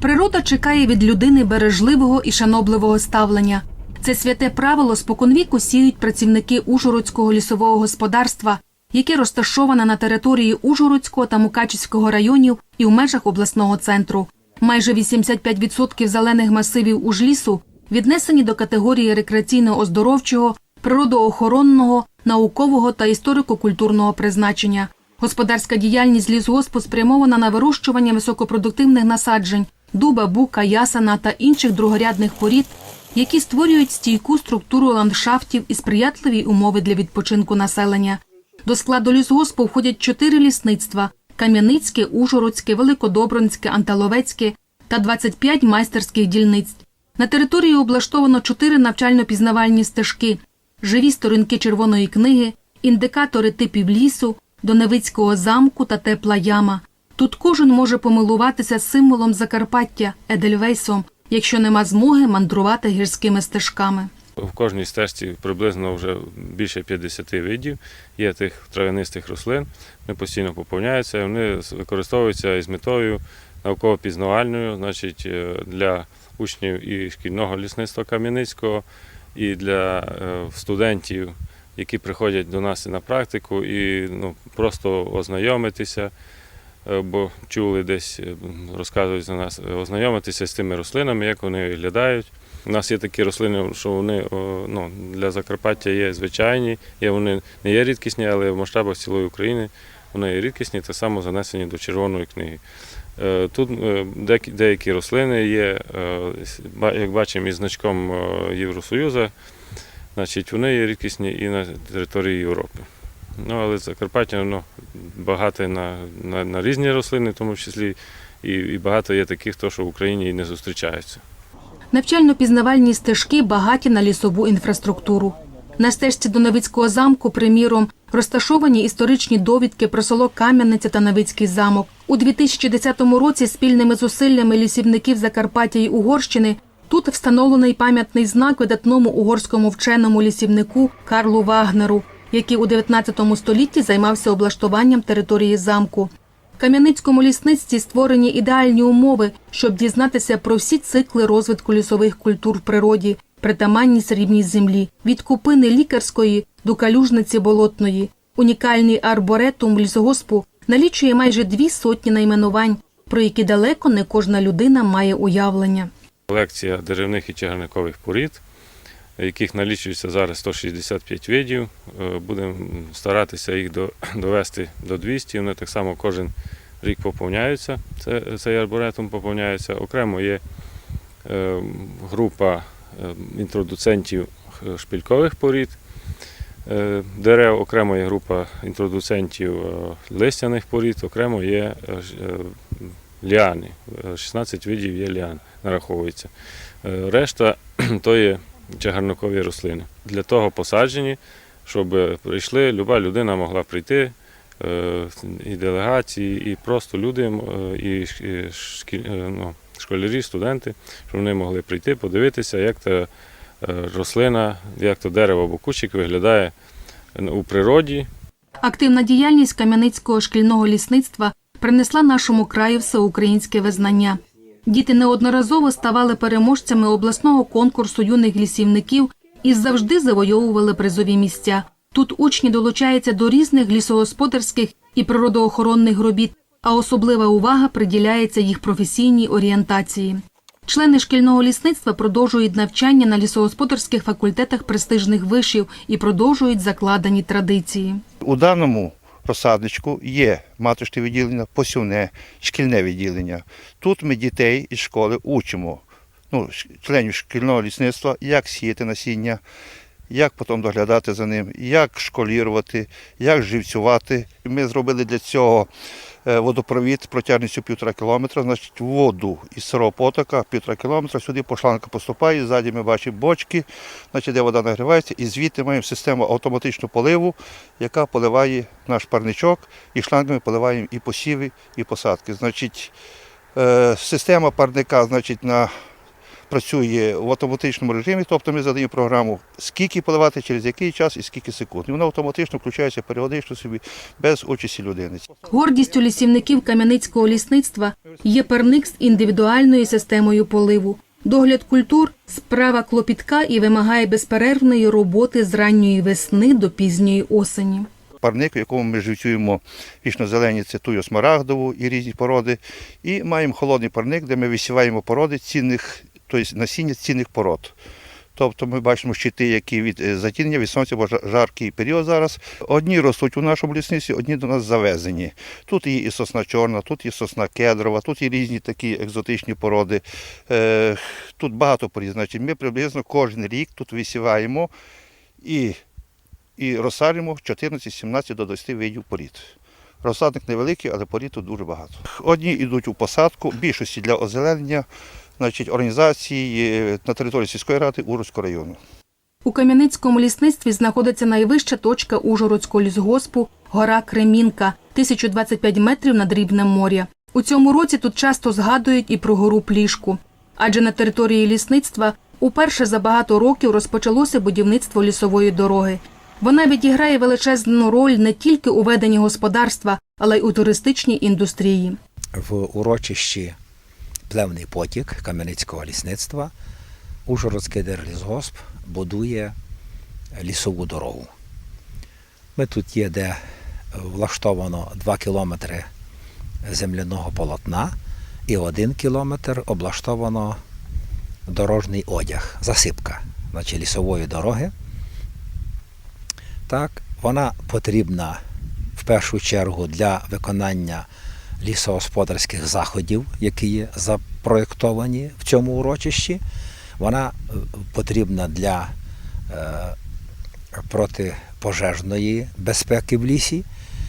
Природа чекає від людини бережливого і шанобливого ставлення. Це святе правило споконвіку сіють працівники Ужгородського лісового господарства, яке розташоване на території Ужгородського та Мукачівського районів і в межах обласного центру. Майже 85% зелених масивів Ужлісу віднесені до категорії рекреаційно-оздоровчого, природоохоронного, наукового та історико-культурного призначення. Господарська діяльність лісгоспу спрямована на вирощування високопродуктивних насаджень дуба, бука, ясена та інших другорядних порід, які створюють стійку структуру ландшафтів і сприятливі умови для відпочинку населення. До складу лісгоспу входять чотири лісництва: Кам'яницьке, Ужгородське, Великодобринське, Анталовецьке та 25 майстерських дільниць. На території облаштовано чотири навчально-пізнавальні стежки, живі сторінки червоної книги, індикатори типів лісу, Доневицького замку та тепла яма. Тут кожен може помилуватися символом Закарпаття Едельвейсом, якщо нема змоги мандрувати гірськими стежками. В кожній стежці приблизно вже більше 50 видів є тих травянистих рослин. Вони постійно поповняються. Вони використовуються із метою науково-пізнавальною, значить, е, для учнів і шкільного лісництва Кам'яницького, і для е, студентів, які приходять до нас на практику, і ну, просто ознайомитися. Е, Бо чули десь, е, розказують за нас, е, ознайомитися з тими рослинами, як вони виглядають. У нас є такі рослини, що вони ну, для Закарпаття є звичайні, є вони не є рідкісні, але в масштабах цілої України вони є рідкісні, так само занесені до червоної книги. Тут деякі- рослини є, як бачимо, із значком Євросоюзу, значить, вони є рідкісні і на території Європи. Ну, але Закарпаття ну, багате на, на, на різні рослини, в тому числі, і, і багато є таких, то, що в Україні і не зустрічаються. Навчально-пізнавальні стежки багаті на лісову інфраструктуру. На стежці до Новицького замку, приміром, розташовані історичні довідки про село Кам'яниця та Новицький замок. У 2010 році спільними зусиллями лісівників Закарпаття й Угорщини тут встановлений пам'ятний знак видатному угорському вченому лісівнику Карлу Вагнеру, який у 19 столітті займався облаштуванням території замку. Кам'яницькому лісництві створені ідеальні умови, щоб дізнатися про всі цикли розвитку лісових культур в природі, притаманні срібній землі, від купини лікарської до калюжниці болотної. Унікальний арборетум лісогоспу налічує майже дві сотні найменувань, про які далеко не кожна людина має уявлення. Колекція деревних і чагарникових порід, яких налічується зараз 165 видів. Е, Будемо старатися їх до- довести до 200. Вони так само кожен рік поповняються. Це, цей арборетум поповняється. Окремо є е, група е, інтродуцентів х- шпилькових порід. Дерев окремо є група інтродуцентів листяних порід, окремо є ліани. Е, 16 видів є ліан, нараховується. Решта то є чагарникові рослини. Для того посаджені, щоб прийшли, люба людина могла прийти, е, і делегації, і просто люди, е, і е, ну, школярі, студенти, щоб вони могли прийти, подивитися, як та рослина, як то дерево або кущик виглядає у природі, Активна діяльність Кам'яницького шкільного лісництва принесла нашому краю всеукраїнське визнання. Діти неодноразово ставали переможцями обласного конкурсу юних лісівників і завжди завойовували призові місця. Тут учні долучаються до різних лісогосподарських і природоохоронних робіт, а особлива увага приділяється їх професійній орієнтації. Члени шкільного лісництва продовжують навчання на лісогосподарських факультетах престижних вишів і продовжують закладені традиції. У даному розсадничку є маточне відділення, посівне, шкільне відділення. Тут ми дітей із школи учимо, ну, членів шкільного лісництва, як сіяти насіння, як потім доглядати за ним, як школірувати, як живцювати. Ми зробили для цього е, водопровід протяжністю півтора кілометра, значить воду із сирого потока півтора кілометра, сюди пошланка поступає, ззаді ми бачимо бочки, значить, де вода нагрівається, і звідти маємо систему автоматичного поливу, яка поливає наш парничок, і шлангами поливаємо і посіви, і посадки. Значить, е, система парника значить, на працює в автоматичному режимі, тобто ми задаємо програму, скільки поливати, через який час і скільки секунд. І вона автоматично включається періодично собі без участі людини. Гордістю лісівників Кам'яницького лісництва є перник з індивідуальною системою поливу. Догляд культур справа клопітка і вимагає безперервної роботи з ранньої весни до пізньої осені. Парник, в якому ми живцюємо вічно-зелені цитую смарагдову і різні породи. І маємо холодний парник, де ми висіваємо породи цінних, тобто насіння цінних пород. Тобто ми бачимо щити, які від е, затінення від сонця, бо жаркий період зараз. Одні ростуть у нашому лісниці, одні до нас завезені. Тут є і сосна чорна, тут є сосна кедрова, тут є різні такі екзотичні породи. Е, Тут багато порід. Значить, ми приблизно кожен рік тут висіваємо і і розсаджуємо 14-17 до 20 видів порід. Розсадник невеликий, але порід тут дуже багато. Одні йдуть у посадку, більшості для озеленення, значить, організації е, на території сільської ради Урського району. У Кам'яницькому лісництві знаходиться найвища точка Ужгородського лісгоспу – гора Кремінка, 1025 метрів над рівнем моря. У цьому році тут часто згадують і про гору Плішку. Адже на території лісництва уперше за багато років розпочалося будівництво лісової дороги. Вона відіграє величезну роль не тільки у веденні господарства, але й у туристичній індустрії. в урочищі Плевний потік Кам'яницького лісництва Ужгородський держлісгосп будує лісову дорогу. Ми тут є, де влаштовано 2 кілометри земляного полотна і 1 кілометр облаштовано дорожній одяг, засипка значить, лісової дороги. Так, вона потрібна в першу чергу для виконання лісогосподарських заходів, які є запроєктовані в цьому урочищі. Вона е, потрібна для е, протипожежної безпеки в лісі,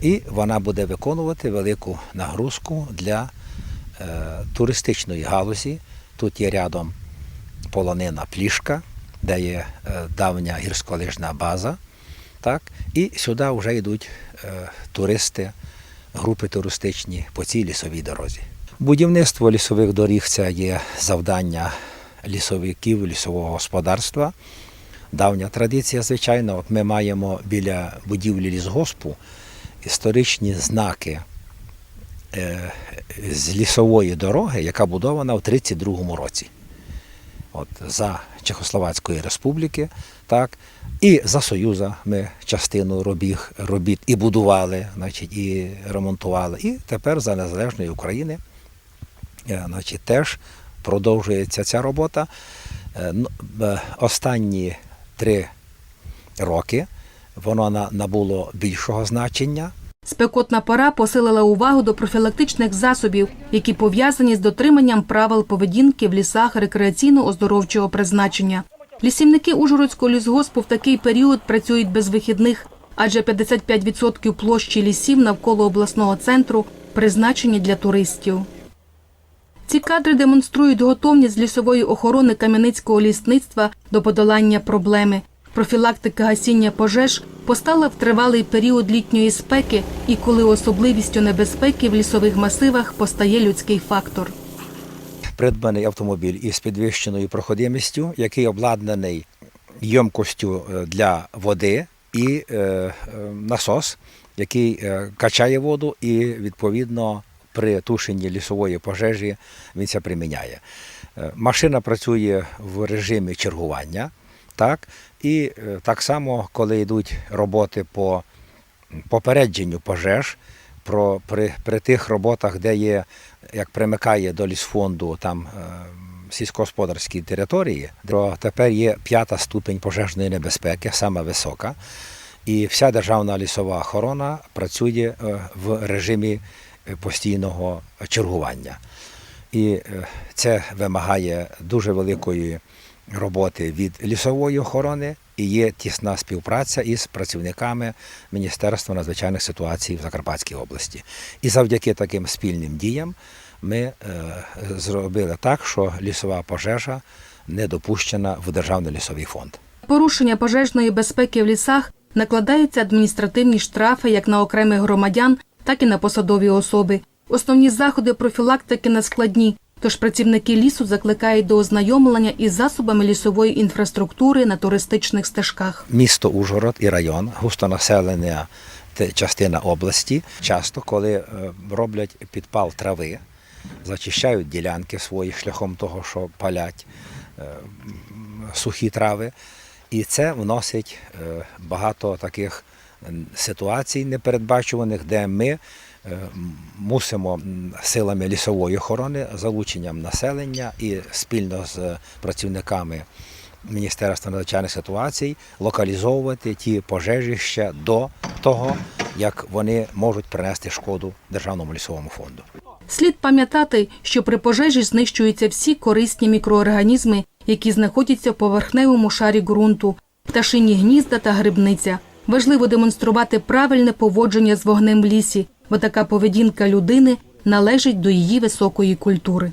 і вона буде виконувати велику нагрузку для е, туристичної галузі. Тут є рядом полонина Плішка, де є давня гірськолижна база. Так? І сюди вже йдуть туристи, групи туристичні по цій лісовій дорозі. Будівництво лісових доріг це є завдання лісовиків, лісового господарства. Давня традиція, звичайно, от ми маємо біля будівлі лісгоспу історичні знаки е, з лісової дороги, яка будована в 1932 році. От, за Чехословацької республіки, так, і за Союза ми частину робіг, робіт і будували, значить, і ремонтували. І тепер за Незалежної України е, значить, теж продовжується ця робота. Е, ну, е, Останні три роки воно набуло більшого значення. Спекотна пора посилила увагу до профілактичних засобів, які пов'язані з дотриманням правил поведінки в лісах рекреаційно-оздоровчого призначення. Лісівники Ужгородського лісгоспу в такий період працюють без вихідних, адже 55% площі лісів навколо обласного центру призначені для туристів. Ці кадри демонструють готовність лісової охорони Кам'яницького лісництва до подолання проблеми. Профілактика гасіння пожеж постала в тривалий період літньої спеки і коли особливістю небезпеки в лісових масивах постає людський фактор. придбаний автомобіль із підвищеною проходимістю, який обладнаний ємкостю е, для води і е, е, насос, який е, качає воду і відповідно при тушенні лісової пожежі він це приміняє. Е, Машина працює в режимі чергування, так, і е, так само, коли йдуть роботи по попередженню пожеж, про, при, при тих роботах, де є, як примикає до лісфонду там е, сільськогосподарські території, то тепер є п'ята ступень пожежної небезпеки, саме висока. І вся державна лісова охорона працює е, в режимі е, постійного чергування. І це вимагає дуже великої роботи від лісової охорони і є тісна співпраця із працівниками Міністерства надзвичайних ситуацій в Закарпатській області. І завдяки таким спільним діям ми е, зробили так, що лісова пожежа не допущена в Державний лісовий фонд. Порушення пожежної безпеки в лісах накладаються адміністративні штрафи як на окремих громадян, так і на посадові особи. Основні заходи профілактики нескладні. Тож працівники лісу закликають до ознайомлення із засобами лісової інфраструктури на туристичних стежках. Місто Ужгород і район, густонаселена те- частина області. Часто, коли е, роблять підпал трави, зачищають ділянки свої шляхом того, що палять е, сухі трави. І це вносить е, багато таких ситуацій непередбачуваних, де ми мусимо силами лісової охорони, залученням населення і спільно з працівниками Міністерства надзвичайних ситуацій локалізовувати ті пожежища до того, як вони можуть принести шкоду державному лісовому фонду. Слід пам'ятати, що при пожежі знищуються всі корисні мікроорганізми, які знаходяться в поверхневому шарі ґрунту, пташині гнізда та грибниця. Важливо демонструвати правильне поводження з вогнем в лісі, бо така поведінка людини належить до її високої культури.